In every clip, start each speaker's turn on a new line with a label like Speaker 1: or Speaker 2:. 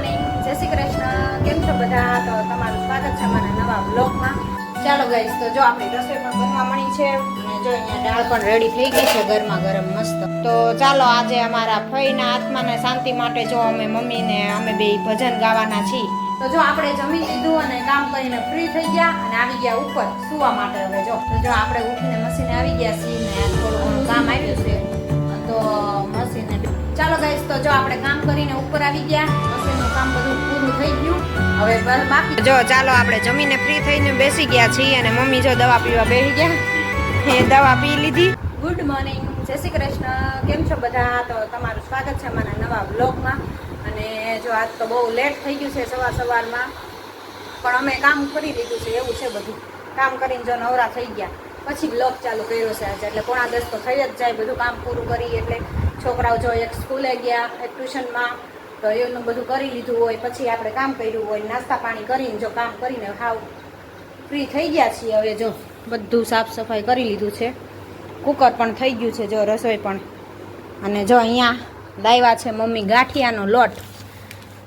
Speaker 1: Morning જય શ્રી કૃષ્ણ. કેમ છો બધા? તો તમારું સ્વાગત છે અમારા નવા બ્લોગમાં ચાલો ગાઈસ તો જો આપણી રસોઈ પણ બનવા મળી છે. અને જો અહીંયા દાળ પણ રેડી થઈ ગઈ છે ગરમા ગરમ મસ્ત. તો ચાલો આજે અમારા ફઈના આત્માને શાંતિ માટે જો અમે મમ્મીને, અમે બે ભજન ગાવાના છીએ. તો જો આપણે જમી લીધું અને કામ કરીને ફ્રી થઈ ગયા અને આવી ગયા ઉપર સુવા માટે હવે જો. જો આપણે ઉઠીને મશીને આવી ગયા છીએ ને થોડું કામ આવ્યું છે. તો મશીને ચાલો ગાઈસ તો જો આપણે કામ કરીને ઉપર આવી ગયા. મશીનનું કામ બધું પૂરું થઈ ગયું. હવે બસ બાકી જો ચાલો આપણે જમીને ફ્રી થઈને બેસી ગયા છીએ અને મમ્મી જો દવા પીવા બેસી ગયા. એ દવા પી લીધી. ગુડ મોર્નિંગ જય શ્રી કૃષ્ણ. કેમ છો બધા? તો તમારું સ્વાગત છે મારા નવા બ્લોગમાં અને જો આજ તો બહુ લેટ થઈ ગયું છે સવાર સવારમાં. પણ અમે કામ કરી લીધું છે એવું છે બધું. કામ કરીને જો નવરા થઈ ગયા. પછી બ્લોગ ચાલુ કર્યો છે આજે. એટલે પોણા દસ તો થઈ જ જાય. બધું કામ પૂરું કરી એટલે છોકરાઓ જો એક સ્કૂલે ગયા, એક ટ્યુશનમાં, તો એનું બધું કરી લીધું હોય. પછી આપણે કામ કર્યું હોય, નાસ્તા પાણી કરીને જો કામ કરીને હાવ ફ્રી થઈ ગયા છીએ હવે જો. બધું સાફ સફાઈ કરી લીધું છે. કુકર પણ થઈ ગયું છે જો, રસોઈ પણ. અને જો અહીંયા લાવ્યા છે મમ્મી ગાંઠિયાનો લોટ.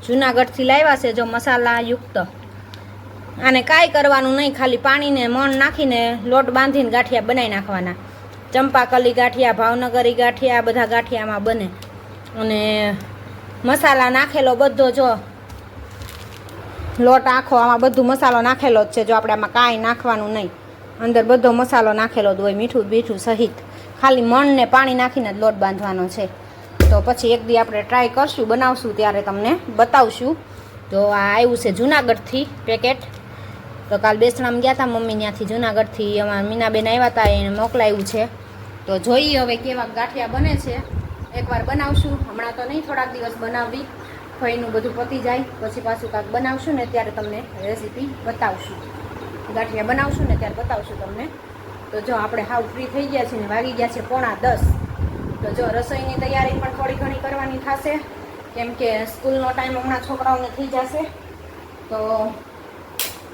Speaker 1: જુનાગઢથી લાવ્યા છે જો મસાલા યુક્ત આને કાંઈ કરવાનું નહીં, ખાલી પાણીને, મણ નાખીને લોટ બાંધીને ગાંઠિયા બનાવી નાખવાના. ચંપાકલી ગાંઠિયા, ભાવનગરી ગાંઠિયા, આ બધા ગાંઠિયામાં બને. અને મસાલા નાખેલો બધો જો. લોટ આખો આમાં બધું મસાલો નાખેલો જ છે, જો આપણે આમાં કાંઈ નાખવાનું નહીં. અંદર બધો મસાલો નાખેલો જ હોય, મીઠું, બીઠું સહિત. ખાલી મણને પાણી નાખીને જ લોટ બાંધવાનો છે. તો પછી એક દી આપણે ટ્રાય કરશું, બનાવશું ત્યારે તમને બતાવશું. તો આ આવ્યું છે જુનાગઢથી પેકેટ. તો કાલ બેસણામ ગયા હતા મમ્મી ત્યાંથી જુનાગઢથી. અમારા મીનાબેન આવ્યા હતા એને મોકલાયું છે. તો જોઈએ હવે કેવા ગાંઠિયા બને છે. એકવાર બનાવશું. હમણાં તો નહીં થોડાક દિવસ બનાવવી ફઈનું બધું પતી જાય. પછી પાછું કાંક બનાવશું ને ત્યારે તમને રેસીપી બતાવશું. ગાંઠિયા બનાવશું ને ત્યારે બતાવશું તમને. તો જો આપણે હાવ ફ્રી થઈ ગયા છીએ ને વાગી ગયા છે પોણા દસ. તો જો રસોઈની તૈયારી પણ થોડી ઘણી કરવાની થશે. કેમ કે સ્કૂલનો ટાઈમ હમણાં છોકરાઓને થઈ જશે. તો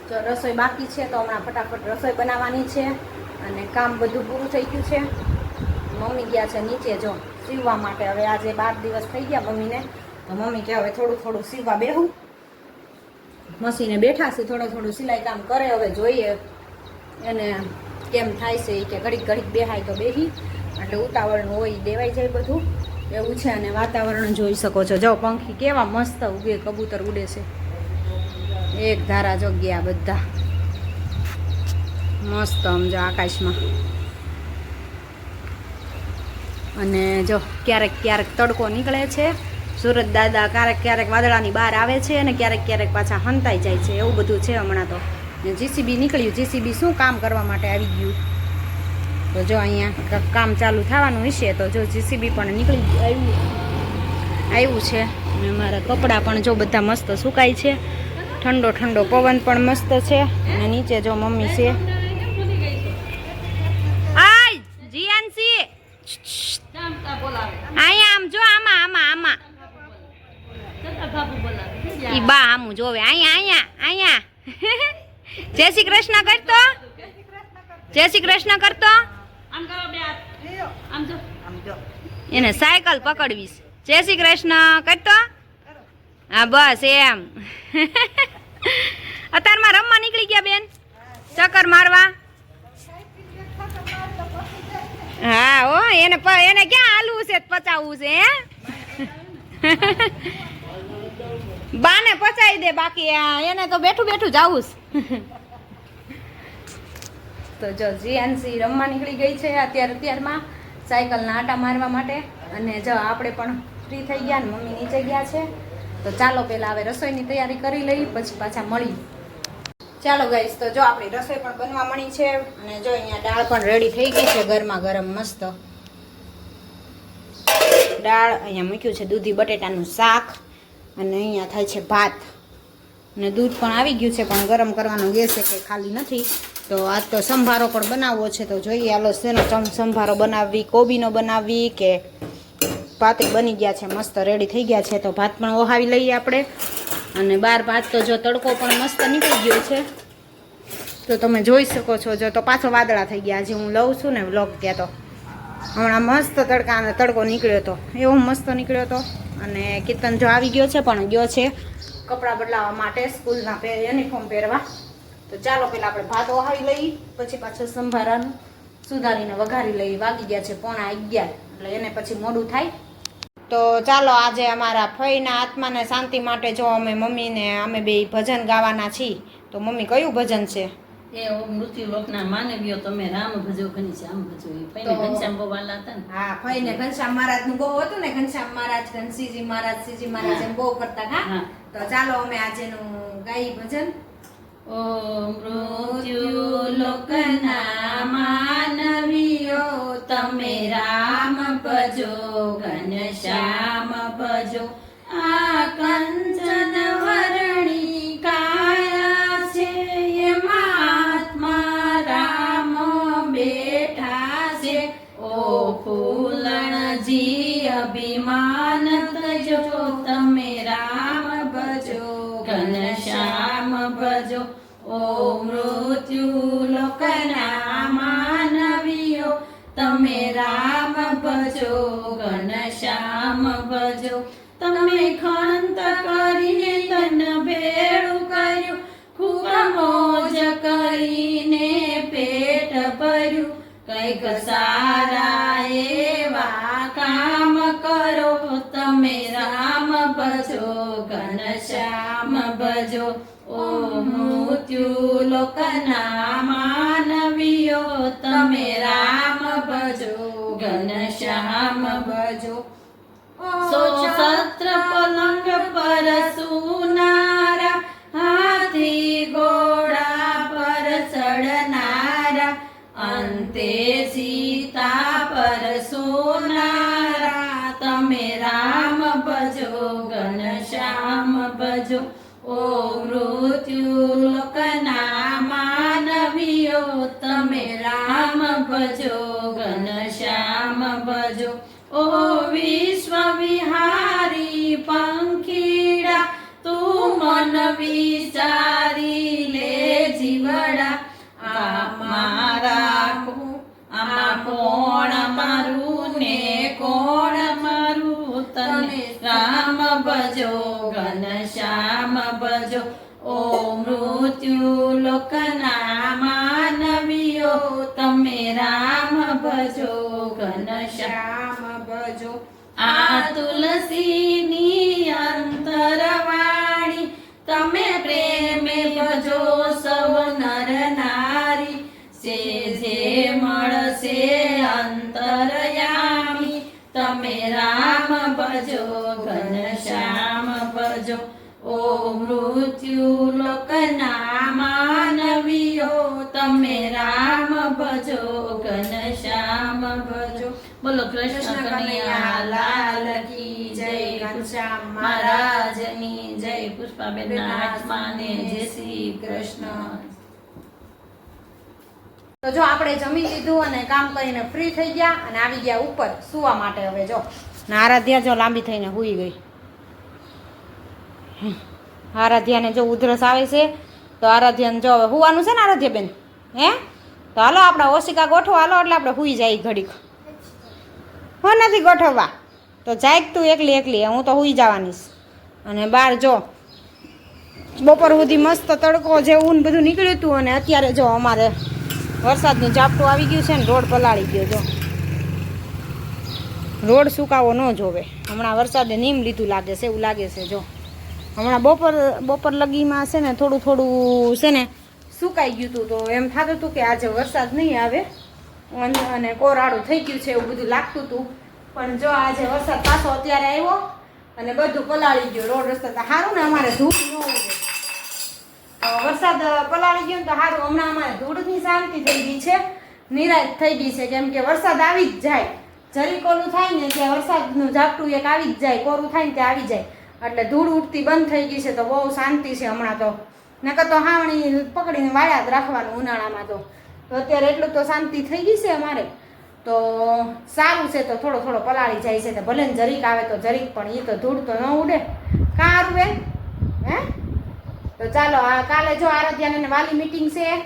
Speaker 1: જો રસોઈ બાકી છે તો હમણાં ફટાફટ રસોઈ બનાવવાની છે અને કામ બધું પૂરું થઈ ગયું છે. મમ્મી ગયા છે નીચે જો સીવવા માટે. હવે આજે બાર દિવસ થઈ ગયા મમ્મીને. તો મમ્મી કે હવે થોડું થોડું સીવવા બેહું. મશીને બેઠા છે, થોડું થોડું સિલાઈ કામ કરે, હવે જોઈએ એને કેમ થાય છે કે ઘડીક ઘડીક બેહાય તો બેહી. એટલે ઉતાવળનું હોય દેવાઈ જાય બધું. એવું છે અને વાતાવરણ જોઈ શકો છો. જો પંખી કેવા મસ્ત ઉગે, કબૂતર ઉડે છે. એક ધારા જગ્યા બધા. મસ્ત આમ જો આકાશમાં. અને જો ક્યારેક ક્યારેક તડકો નીકળે છે. સુરત દાદા ક્યારેક ક્યારેક વાદળાની બહાર આવે છે અને ક્યારેક ક્યારેક પાછા હંતાઈ જાય છે. એવું બધું છે હમણાં તો. જીસીબી નીકળ્યું. જીસીબી શું કામ કરવા માટે આવી ગયું? તો જો અહીંયા કામ ચાલુ થવાનું હશે તો જો જીસીબી પણ નીકળી આવ્યું આવ્યું છે. અને મારા કપડાં પણ જો બધા મસ્ત સુકાય છે. ઠંડો ઠંડો પવન પણ મસ્ત છે. અને નીચે જો મમ્મી છે. આય જીયાનસી. અહીંયા આમ જો આમાં આમાં આમાં. ઈ બા આમું જોવે. અહીંયા અહીંયા અહીંયા જય શ્રી કૃષ્ણ કરતો? જય શ્રી કૃષ્ણ કરતો? એને સાયકલ પકડવીશ. જય શ્રી કૃષ્ણ કરતો? હા, બસ એમ. અત્યારમાં રમવા નીકળી ગયા બેન. ચક્કર મારવા. હા ઓ એને એને ક્યાં હાલવું છે, પચાવવું છે, હે? બાને પચાવી દે બાકી એને તો બેઠું બેઠું જાવું તો જો જીએનસી રમવા નીકળી ગઈ છે અત્યારે, અત્યારમાં સાયકલના આટા મારવા માટે. અને જો, આપણે પણ ફ્રી થઈ ગયા ને, મમ્મી નીચે ગયા છે. તો ચાલો પહેલાં હવે રસોઈની તૈયારી કરી લઈ, પછી પાછા મળી ચાલો ગાઈસ તો જો આપણી રસોઈ પણ બનવા મળી છે અને જો અહીંયા દાળ પણ રેડી થઈ ગઈ છે ગરમા ગરમ મસ્ત. દાળ અહીંયા મૂક્યું છે દૂધી, બટેટાનું શાક અને અહીંયા થાય છે ભાત. અને દૂધ પણ આવી ગયું છે, પણ ગરમ કરવાનો ગેસ છે કે ખાલી નથી. તો આજ તો સંભારો પણ બનાવવો છે, તો જોઈએ આલો શેનો સંભારો બનાવવી, કોબીનો બનાવવી કે ભાત બની ગયા છે, મસ્ત રેડી થઈ ગયા છે, તો ભાત પણ ઓહાવી લઈએ આપણે. અને બાર ભાત તો જો તડકો પણ મસ્ત નીકળી ગયો છે. તો તમે જોઈ શકો છો, જો તો પાછો વાદળા થઈ ગયા, હજી હું લઉં છું ને વ્લોગ ત્યાં તો. હમણાં મસ્ત તડકા તડકો નીકળ્યો હતો એવો મસ્ત નીકળ્યો હતો અને કીર્તન જો આવી ગયો છે, પણ ગયો છે કપડાં બદલાવવા માટે, સ્કૂલના યુનિફોર્મ પહેરવા. તો ચાલો પહેલાં આપણે ભાત ઓહાવી લઈએ, પછી પાછું સંભારાનું સુધારીને વઘારી લઈએ. વાગી ગયા છે પોણા અગિયાર, એટલે એને પછી મોડું થાય. તો ચાલો આજે અમારા ફઈના આત્માને શાંતિ માટે જો અમે મમ્મીને અમે બે ભજન ગાવાના છીએ. તો મમ્મી કયું ભજન છે?
Speaker 2: એ મૃત્યુ લોકના માનવીઓ તમે રામ ભજો ઘનશ્યામ ભજો. એ
Speaker 1: ફઈને
Speaker 2: ઘનશ્યામ બહુ વાલા હતા ને.
Speaker 1: હા ફઈને ઘનશ્યામ મહારાજનું બહુ હતું ને ઘનશ્યામ મહારાજ ઘનશ્રીજી મહારાજ શ્રીજી મહારાજ એમ બહુ કરતા હા. તો ચાલો અમે આજેનું ગાઈ ભજન.
Speaker 2: ઓ મૃત્યુ લોકના માનવીઓ તમે રામ ભજો ઘનશ્યામ ભજો આ કંચન ઘનશ્યામ ભજો તમે ખંત કરીને તન ભેળું કર્યું, ખૂબ મોજ કરીને પેટ ભર્યું. કંઈક સારા એવા કામ કરો, તમે રામ ભજો ઘનશ્યામ ભજો. ઓ મૃત્યુ લોકના માનવીઓ, તમે રામ ભજો ઘનશ્યામ લોકના માનવીઓ, તમે રામ ભજો, ઘન શ્યામ ભજો. ઓ વિશ્વ વિહારી પંખીડા, તું મન વિચારી લે જીવડા. આ મારા આ કોણ મારું ને કોણ મારું? તને રામ ભજો લોકના માનવીઓ, તમે રામ ભજો ઘનશ્યામ ભજો. આ તુલસીની અંતરવાણી, તમે પ્રેમે ભજો સૌ નર નારી. સે જે મળશે અંતરયામી, તમે રામ ભજો, ઘન શ્યામ ભજો. ઓ મૃત્યુ લોકના તમે રામ ભજો ઘનશ્યામ ભજો. બોલો કૃષ્ણ કનૈયા લાલ કી જય ઘનશ્યામ મહારાજની જય. પુષ્પાબેન આત્માને જય શ્રી કૃષ્ણ.
Speaker 1: તો જો આપણે જમી લીધું અને કામ કરીને ફ્રી થઈ ગયા અને આવી ગયા ઉપર સુવા માટે હવે જો. આરાધ્યા જો લાંબી થઈને હુઈ ગઈ. આરાધ્યાને જો ઉધરસ આવે છે તો આરાધ્યાને જો હવે હુવાનું છે ને આરાધ્યા બેન હે? તો હાલો આપણે ઓશિકા ગોઠવો, હાલો, એટલે આપણે હુઈ જાય ઘડીક. હો નથી ગોઠવવા. તો જાય તું એકલી એકલી, હું તો હુઈ જવાનીશ અને બહાર જો, બપોર સુધી મસ્ત તડકો જેવું ને બધું નીકળ્યું હતું અને અત્યારે જો અમારે વરસાદનું ઝાપટું આવી ગયું છે ને, રોડ પલાળી ગયો, જો. રોડ સુકાવો ન જોવે. હમણાં વરસાદે નીમ લીધું લાગે છે, એવું લાગે છે, જો. હમણાં બપોર બપોર લગીમાં છે ને, થોડું થોડું છે ને સુકાઈ ગયું હતું તો એમ થતું હતું કે આજે વરસાદ નહીં આવે. અને કોરાડું થઈ ગયું છે એવું બધું લાગતું હતું પણ જો આજે વરસાદ પાછો અત્યારે આવ્યો અને બધું પલાળી ગયું. રોડ રસ્તા તો સારું ને અમારે ધૂપ ન હોય વરસાદ પલાળી ગયો તો સારું હમણાં અમારે ધૂળની શાંતિ થઈ ગઈ છે. નિરાશ થઈ ગઈ છે. કેમ કે વરસાદ આવી જ જાય. જરીકોલું થાય ને કે વરસાદનું ઝાપટું એક આવી જ જાય. કોરું થાય ને તે આવી જાય. એટલે ધૂળ ઉઠતી બંધ થઈ ગઈ છે તો બહુ શાંતિ છે હમણાં તો. નકર તો હાવણી પકડીને વાળ્યા જ રાખવાનું ઉનાળામાં તો. અત્યારે એટલું તો શાંતિ થઈ ગઈ છે અમારે. તો સારું છે તો થોડો થોડો પલાળી જાય છે. તો ભલે ને જરીક આવે તો જરીક, પણ એ તો ધૂળ તો ન ઉડે. કાં હારું હે? તો ચાલો, આ કાલે જો આરાધ્યાને વાલી મીટિંગ છે,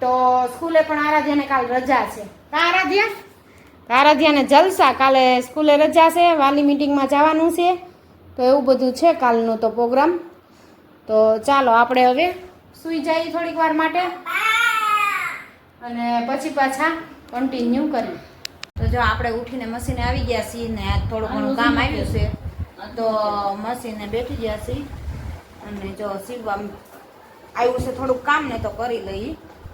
Speaker 1: તો સ્કૂલે પણ આરાધ્યાને કાલ રજા છે. કાં આરાધ્યા? આરાધ્યાને જલસા કાલે સ્કૂલે રજા છે, વાલી મીટિંગમાં જવાનું છે. તો એવું બધું છે કાલનો તો પ્રોગ્રામ તો ચાલો આપણે હવે સૂઈ જઈએ થોડીક વાર માટે. અને પછી પાછા કન્ટિન્યુ કરી તો જો આપણે ઉઠીને મશીને આવી ગયા છીએ ને આજ થોડું ઘણું કામ આવ્યું છે? તો મશીને બેઠી ગયા છીએ. અને જો સીવવા આવ્યું છે થોડુંક કામ ને તો કરી લઈ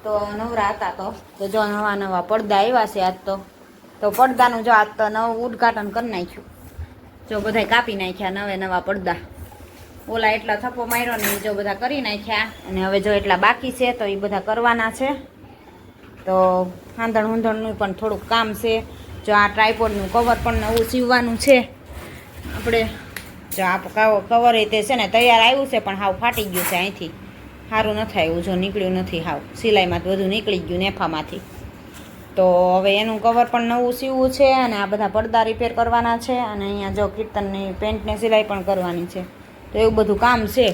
Speaker 1: તો નવરા હતા તો. તો જો નવા નવા પડદા આવ્યા છે આજ તો. તો પડદાનું જો આજ તો નવું ઉદઘાટન કરી નાખ્યું. જો બધાય કાપી નાખ્યા નવે નવા પડદા. ઓલા એટલા થપ્પો માર્યો ને જો બધા કરી નાખ્યા. અને હવે જો એટલા બાકી છે, તો એ બધા કરવાના છે. તો હાંધણ હુંધણનું પણ થોડુંક કામ છે. જો આ ટ્રાયપોડનું કવર પણ નવું સીવવાનું છે. આપણે જો આ કવ- કવર એ તે છે ને તૈયાર આવ્યું છે, પણ હાવ ફાટી ગયું છે અહીંથી. સારું નથી આવ્યું, જો નીકળ્યું નથી હાવ. સિલાઈમાં બધું નીકળી ગયું નેફામાંથી. તો હવે એનું કવર પણ નવું સીવવું છે, અને આ બધા પડદા રિપેર કરવાના છે, અને અહીંયા જો કીર્તનની પેન્ટને સિલાઈ પણ કરવાની છે. તો એવું બધું કામ છે.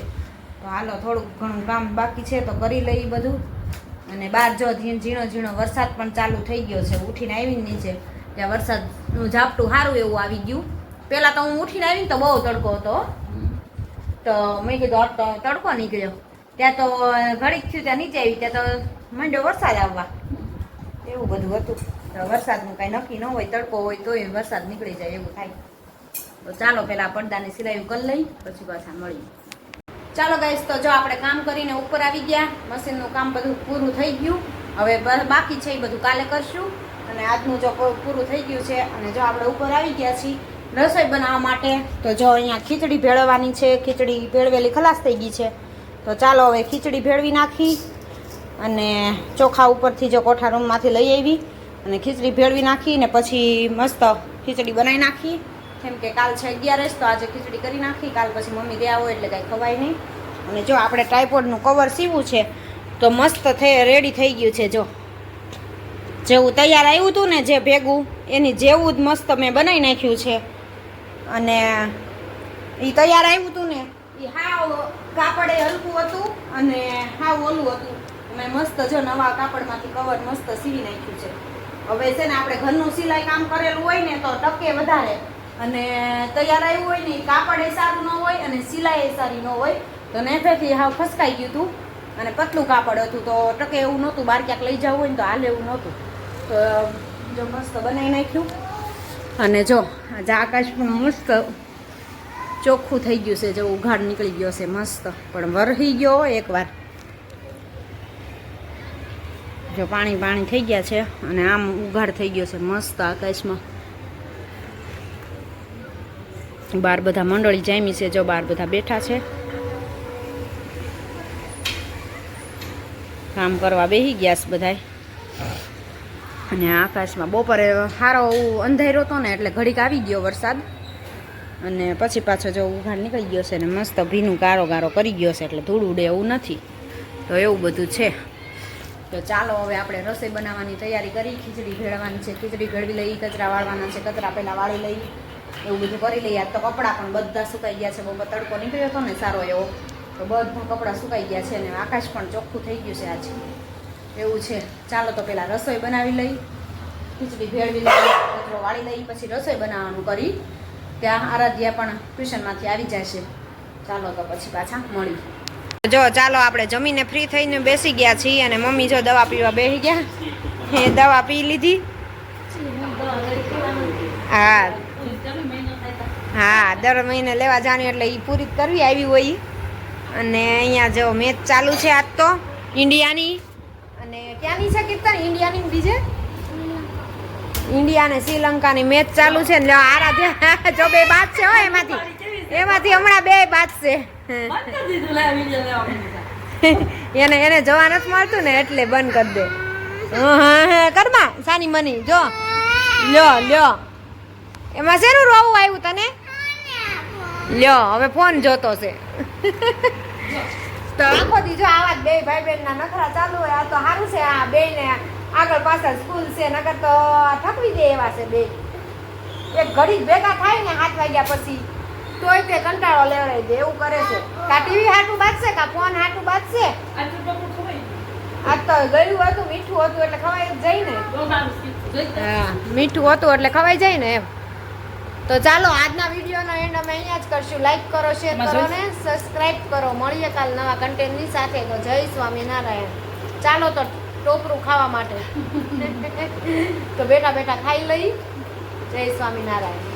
Speaker 1: તો હાલો, થોડુંક ઘણું કામ બાકી છે તો કરી લઈએ બધું. અને બહાર જો ઝીણ- ઝીણો વરસાદ પણ ચાલુ થઈ ગયો છે. ઉઠીને આવીને નીચે, ત્યાં વરસાદનું ઝાપટું સારું એવું આવી ગયું. પહેલાં તો હું ઉઠીને આવીને તો બહુ તડકો હતો તો મેં કીધું તો તડકો નીકળ્યો. ત્યાં તો ઘડીક થયું, ત્યાં નીચે આવી, ત્યાં તો માંડ્યો વરસાદ આવવા. એવું બધું હતું. તો વરસાદનું કાંઈ નક્કી ન હોય, તડકો હોય તોય વરસાદ નીકળી જાય એવું થાય. તો ચાલો પહેલાં પડદાની સિલાઈ કરી લઈ, પછી પાછા મળીએ. ચાલો ગાઈસ તો જો આપણે કામ કરીને ઉપર આવી ગયા, મશીનનું કામ બધું પૂરું થઈ ગયું. હવે બાકી છે એ બધું કાલે કરશું. અને આજનું જો પૂરું થઈ ગયું છે, અને જો આપણે ઉપર આવી ગયા છીએ રસોઈ બનાવવા માટે, તો જો અહીંયા ખીચડી ભેળવવાની છે, ખીચડી ભેળવેલી ખલાસ થઈ ગઈ છે. તો ચાલો હવે ખીચડી ભેળવી નાખી, અને ચોખા ઉપરથી જો કોઠા રૂમમાંથી લઈ આવી, અને ખીચડી ભેળવી નાખી, ને પછી મસ્ત ખીચડી બનાવી નાખી. કેમ કે કાલ છે અગિયારસ તો આજે ખીચડી કરી નાખી. કાલ પછી મમ્મી ગયા હોય એટલે કાંઈ ખવાય નહીં. અને જો આપણે ટ્રાયપોડનું કવર સીવું છે, તો મસ્ત થઈ રેડી થઈ ગયું છે, જો. જેવું તૈયાર આવ્યું હતું ને જે ભેગું, એની જેવું જ મસ્ત મેં બનાવી નાખ્યું છે. અને એ તૈયાર આવ્યું હતું ને એ હાવ કાપડે હલકું હતું અને હાવ ઓલું હતું. મેં મસ્ત જો નવા કાપડમાંથી કવર મસ્ત સીવી નાખ્યું છે. હવે છે ને આપણે ઘરનું સિલાઈ કામ કરેલું હોય ને, તો ટકે વધારે. અને તૈયાર આવ્યું હોય ને કાપડ એ સારું ન હોય અને સિલાઈ એ સારી ન હોય, તો નેફેથી હાવ ફસકાઈ ગયું હતું અને પતલું કાપડ હતું તો ટકે એવું નહોતું, બહાર ક્યાંક લઈ જવું હોય ને તો હાલે એવું નહોતું. તો, જો મસ્ત બનાવી નાખ્યું. અને જો, આજે આકાશ પણ મસ્ત ચોખ્ખું થઈ ગયું છે જો ઉઘાડ નીકળી ગયો છે, મસ્ત. પણ વરહી ગયો એકવાર. જો પાણી પાણી થઈ ગયા છે અને આમ ઉઘાડ થઈ ગયો છે, મસ્ત આકાશમાં. બાર બધા મંડળી જામી છે, જો બાર બધા બેઠા છે. કામ કરવા બેસી ગયા છે બધાય. અને આકાશમાં બપોરે સારો અંધારો હતો ને, એટલે ઘડીક આવી ગયો વરસાદ. અને પછી પાછો જો ઉઘાડ નીકળી ગયો છે ને, મસ્ત ભીનું ગારો ગારો કરી ગયો છે, એટલે ધૂળ ઉડે એવું નથી. તો એવું બધું છે. તો ચાલો હવે આપણે રસોઈ બનાવવાની તૈયારી કરી, ખીચડી ભેળવાની છે, ખીચડી ભેળવી લઈ, કચરા વાળવાના છે, કચરા પહેલાં વાળી લઈ. એવું બધું કરી લઈએ. તો કપડાં પણ બધા સુકાઈ ગયા છે. બહુ તડકો નીકળ્યો હતો ને સારો એવો. તો બધા કપડાં સુકાઈ ગયા છે અને આકાશ પણ ચોખ્ખું થઈ ગયું છે આજે. એવું છે. ચાલો તો પહેલાં રસોઈ બનાવી લઈ. ખીચડી ભેળવી લઈ, કચરો વાળી લઈ, પછી રસોઈ બનાવવાનું કરી. ત્યાં આરાધ્યા પણ ટ્યુશનમાંથી આવી જાય છે ચાલો તો પછી પાછા મળી. જો ચાલો આપણે જમીને ફ્રી થઈને બેસી ગયા છીએ અને મમ્મી જો દવા પીવા બેસી ગયા. એ દવા પી લીધી. હા. હા દર મહિને લેવા જાણી એટલે એ પૂરી કરવી આવી હોય અને અહીંયા જો મેચ ચાલુ છે આજ તો ઇન્ડિયાની. અને ક્યાંની છે કીર્તન? ઇન્ડિયાની બીજે? ઇન્ડિયા અને શ્રીલંકાની મેચ ચાલુ છે ને આરાધ્યા જો બે બાદ છે હો એમાંથી. એમાંથી હમણાં બે બાદ છે. એને એને જોવા નથી મળતું ને એટલે બંધ કરી દે. કરમા હા હા કરમાં સાની મની જો. લ્યો લ્યો. એમાં શેનું રોવું આવ્યું તને? લ્યો હવે ફોન જોતો છે. તો આખો દીજો આવા બે ભાઈ બહેન ના નખરા ચાલુ હોય આ તો સારું છે આ બે ને આગળ પાછળ સ્કૂલ છે નકર તો થકવી દે એવા છે બે. એક ઘડી ભેગા થાય ને સાત વાગ્યા પછી તોય તે કંટાળો લેવડાવી દે એવું કરે છે. કા ટીવી હાટું બાજશે કા ફોન હાટું બાજશે આ તો ગયું હતું મીઠું હતું એટલે ખવાઈ જ જાય ને. હા મીઠું હતું એટલે ખવાઈ જાય ને એમ. તો ચાલો આજના વિડીયોનો એન્ડ અમે અહીંયા જ કરશું. લાઈક કરો શેર કરો ને સબસ્ક્રાઇબ કરો. મળીએ કાલ નવા કન્ટેન્ટની સાથે. તો જય સ્વામિનારાયણ. ચાલો તો ટોપરું ખાવા માટે. તો બેઠા બેઠા ખાઈ લઈ. જય સ્વામિનારાયણ.